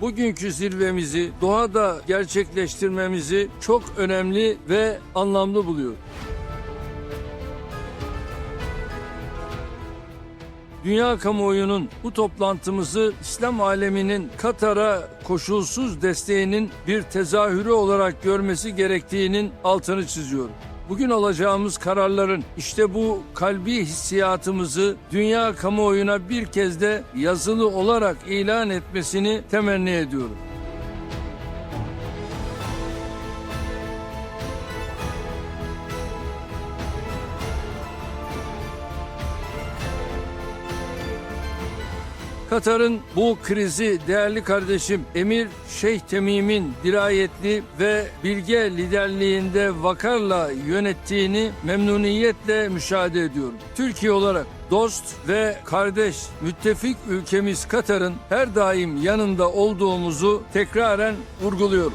bugünkü zirvemizi doğada gerçekleştirmemizi çok önemli ve anlamlı buluyor. Dünya kamuoyunun bu toplantımızı İslam aleminin Katar'a koşulsuz desteğinin bir tezahürü olarak görmesi gerektiğinin altını çiziyorum. Bugün alacağımız kararların işte bu kalbi hissiyatımızı dünya kamuoyuna bir kez de yazılı olarak ilan etmesini temenni ediyorum. Katar'ın bu krizi değerli kardeşim Emir Şeyh Temim'in dirayetli ve bilge liderliğinde vakarla yönettiğini memnuniyetle müşahede ediyorum. Türkiye olarak dost ve kardeş müttefik ülkemiz Katar'ın her daim yanında olduğumuzu tekraren vurguluyorum.